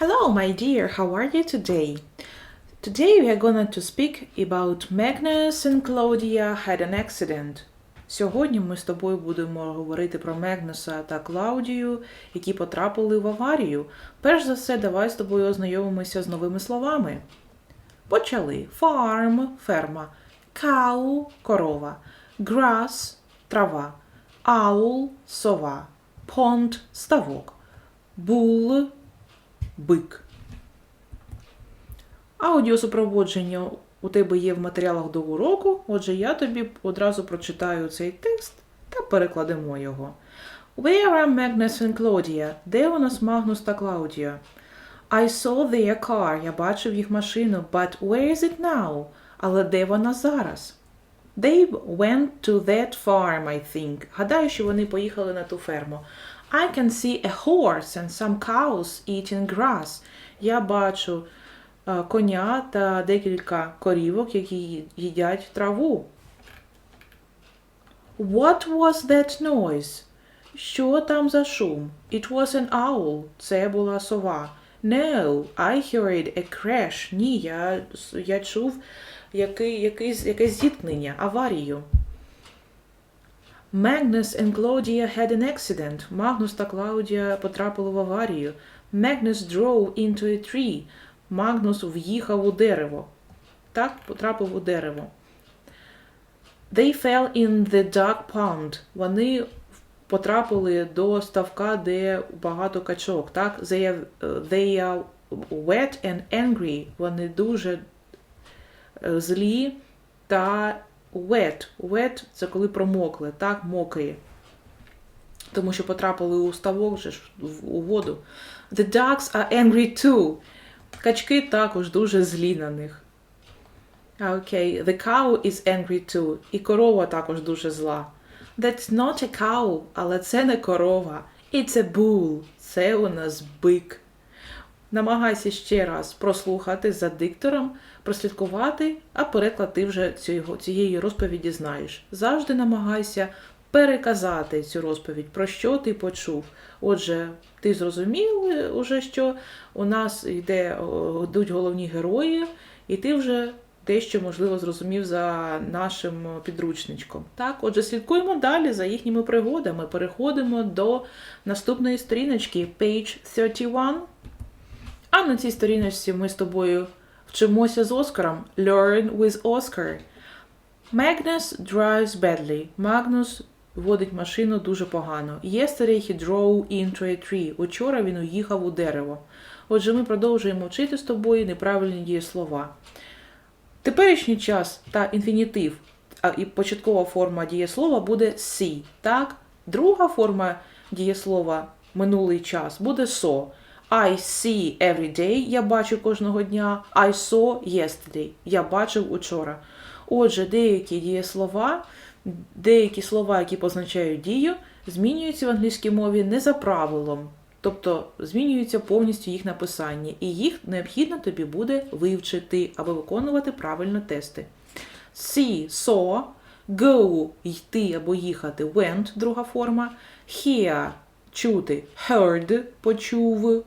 Hello, my dear. How are you today? Today we are going to speak about Magnus and Claudia had an accident. Сьогодні ми з тобою будемо говорити про Мегнуса та Клаудію, які потрапили в аварію. Перш за все, давай з тобою ознайомимося з новими словами. Почали. Farm – ферма. Cow – корова. Grass – трава. Owl – сова. Pond – ставок. Bull – бик. Аудіосупроводження у тебе є в матеріалах до уроку, отже, я тобі одразу прочитаю цей текст та перекладемо його. Where are Magnus and Claudia? Де у нас Магнус та Клаудія? I saw their car. Я бачив їх машину. But where is it now? Але де вона зараз? They went to that farm, I think. Гадаю, що вони поїхали на ту ферму. I can see a horse and some cows eating grass. Я бачу е, коня та декілька корівок, які їдять траву. What was that noise? Що там за шум? It was an owl. Це була сова. No, I heard a crash. Ні, я, я чув який, якийсь, якесь зіткнення, аварію. Magnus and Claudia had an accident. Магнус та Клаудія потрапили в аварію. Magnus drove into a tree. Магнус в'їхав у дерево. Так, потрапив у дерево. They fell in the dark pond. Вони потрапили до ставка, де багато качок. Так, they are, they are wet and angry. Вони дуже е, злі та wet. Wet – це коли промокли, так, мокрі. Тому що потрапили у ставок же у воду. The ducks are angry too. Качки також дуже злі на них. Окей, the cow is angry too. І корова також дуже зла. That's not a cow, але це не корова. It's a bull. Це у нас бик. Намагайся ще раз прослухати за диктором, прослідкувати, а переклад ти вже цього, цієї розповіді знаєш. Завжди намагайся переказати цю розповідь, про що ти почув. Отже, ти зрозумів е, уже, що у нас йде, йдуть головні герої, і ти вже дещо, можливо, зрозумів за нашим підручничком. Так, отже, слідкуємо далі за їхніми пригодами. Переходимо до наступної сторіночки, page 31. А на цій сторіночці ми з тобою вчимося з Оскаром. Learn with Oscar. Magnus drives badly. Магнус водить машину дуже погано. Yesterday he drove into a tree. Учора він уїхав у дерево. Отже, ми продовжуємо вчити з тобою неправильні дієслова. Теперішній час та інфінітив а, і початкова форма дієслова буде see. Так? Друга форма дієслова минулий час буде saw. I see every day. Я бачу кожного дня. I saw yesterday. Я бачив учора. Отже, деякі дієслова, деякі слова, які позначають дію, змінюються в англійській мові не за правилом. Тобто змінюється повністю їх написання, і їх необхідно тобі буде вивчити або виконувати правильно тести. See – saw, go – йти або їхати, went – друга форма, hear – чути, heard – почув,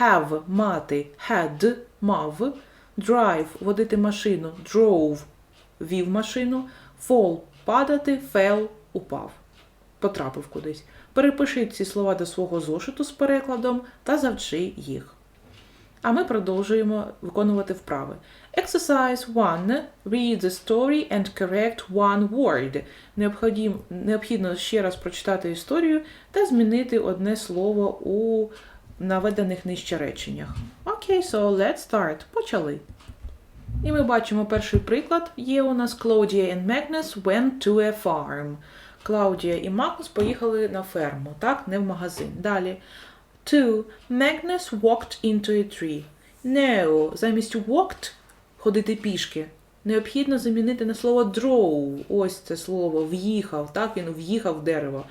have – мати, had – мав, drive – водити машину, drove – вів машину, fall – падати, fell – упав потрапив кудись. Перепиши ці слова до свого зошиту з перекладом та завчи їх. А ми продовжуємо виконувати вправи. Exercise 1. Read the story and correct one word. Необхідно ще раз прочитати історію та змінити одне слово у наведених нижче реченнях. Окей, so let's start. Почали. І ми бачимо перший приклад. Є у нас Claudia and Magnus went to a farm. Клаудія і Магнус поїхали на ферму, так, не в магазин. Далі. Two. Magnus walked into a tree. No. Замість walked ходити пішки. Необхідно замінити на слово drove. Ось це слово в'їхав. Так, він в'їхав в дерево.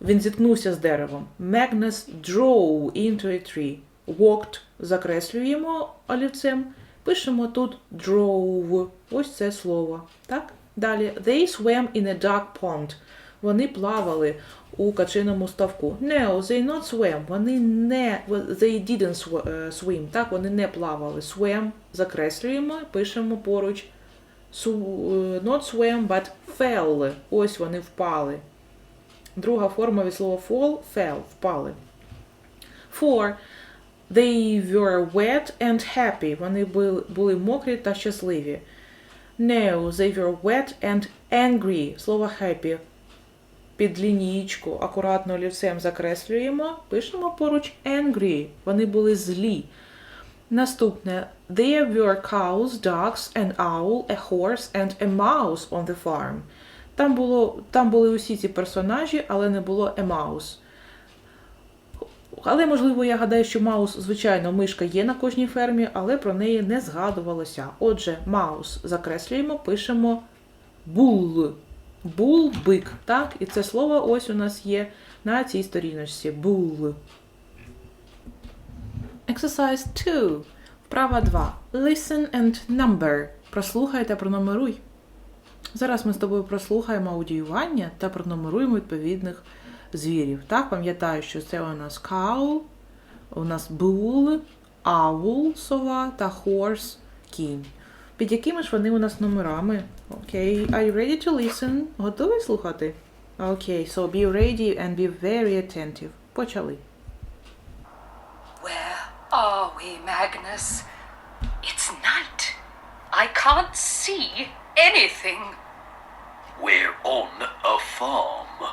Він зіткнувся з деревом. Magnus drove into a tree. Walked закреслюємо олівцем. Пишемо тут drove. Ось це слово. Так? Далі. They swam in a dark pond. Вони плавали у качиному ставку. No, they not swam. Вони не they didn't е, swim. Так, вони не плавали. Swam закреслюємо, пишемо поруч. Е, not swam, but fell. Ось вони впали. Друга форма від слова fall fell, впали. Four. They were wet and happy. Вони були, були мокрі та щасливі. No, they were wet and angry. Слово happy. Під лінієчку акуратно олівцем закреслюємо, пишемо поруч angry. Вони були злі. Наступне. There were cows, ducks, an owl, a horse and a mouse on the farm. Там, було, там були усі ці персонажі, але не було mouse. Але, можливо, я гадаю, що маус, звичайно, мишка є на кожній фермі, але про неї не згадувалося. Отже, маус закреслюємо, пишемо бул. Бул бик. Так? І це слово ось у нас є на цій сторіночці. Бул. Exercise 2. Вправа 2. Listen and number. Прослухай та пронумеруй. Зараз ми з тобою прослухаємо аудіювання та пронумеруємо відповідних звірів. Так, пам'ятаю, що це у нас cow, у нас bull, owl, сова та horse, кінь. Під якими ж вони у нас номерами? Окей, are you ready to listen? Готові слухати? Окей, so be ready and be very attentive. Почали. Where are we, Magnus? It's night. I can't see anything. We're on a farm.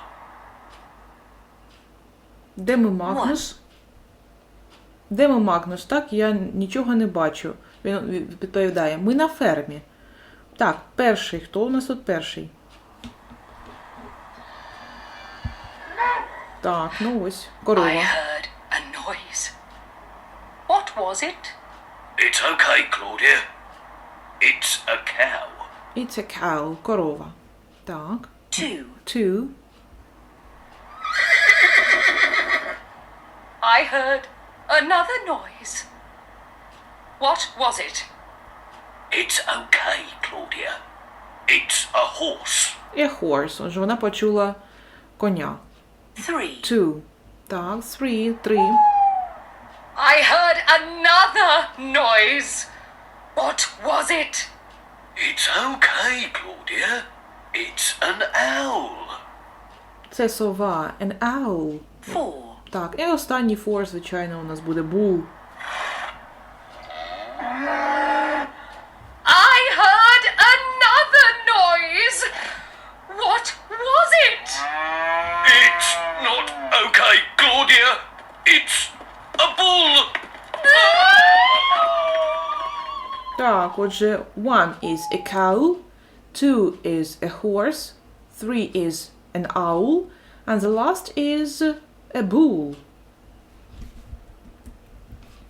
Де ми Магнус? Де ми Магнус? Так, я нічого не бачу. Він відповідає: ми на фермі. Так, перший. Хто у нас тут перший? Так, ну ось, I heard a noise. What was it? It's okay, Claudia. It's a cow. It's a cow, корова. Так. Two. Two. I heard another noise. What was it? It's okay, Claudia. It's a horse. A horse. Отже, вона почула коня. Three. Two. Так, three, три. I heard another noise. What was it? It's okay, Claudia. It's an owl. Це сова. An owl. Four. Так, і останній four, звичайно, у нас буде bull. Отже, one is a cow, two is a horse, three is an owl, and the last is a bull.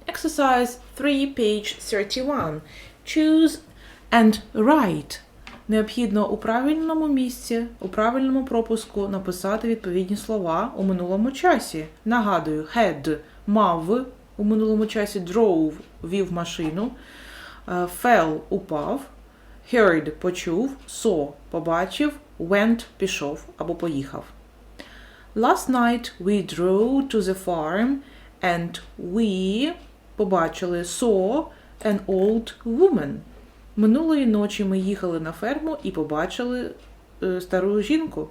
Exercise 3, page 31. Choose and write. Необхідно у правильному місці, у правильному пропуску написати відповідні слова у минулому часі. Нагадую, had – мав, у минулому часі drove – вів машину, fell – упав, heard – почув, saw – побачив, went – пішов або поїхав. Last night we drove to the farm and we побачили saw an old woman. Минулої ночі ми їхали на ферму і побачили е, стару жінку.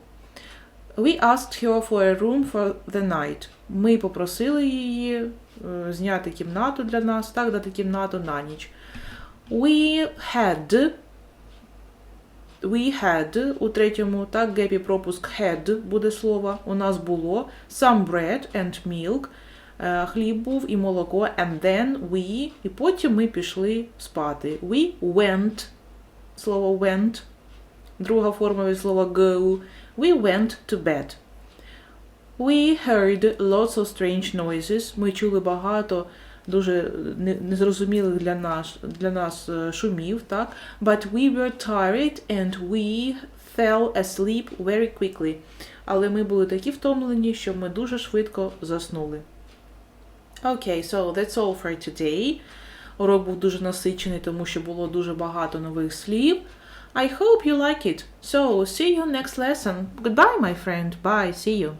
We asked her for a room for the night. Ми попросили її е, зняти кімнату для нас, так, дати кімнату на ніч. We had We had у третьому, так, гепі пропуск had буде слово. У нас було some bread and milk. е, Хліб був і молоко. And then we. І потім ми пішли спати. We went. Слово went. Друга форма від слова go. We went to bed. We heard lots of strange noises. Ми чули багато дуже незрозумілих для нас, для нас е, шумів, так? But we were tired and we fell asleep very quickly. Але ми були такі втомлені, що ми дуже швидко заснули. Окей, so that's all for today. Урок був дуже насичений, тому що було дуже багато нових слів. I hope you like it. So, see you next lesson. Goodbye, my friend. Bye. See you.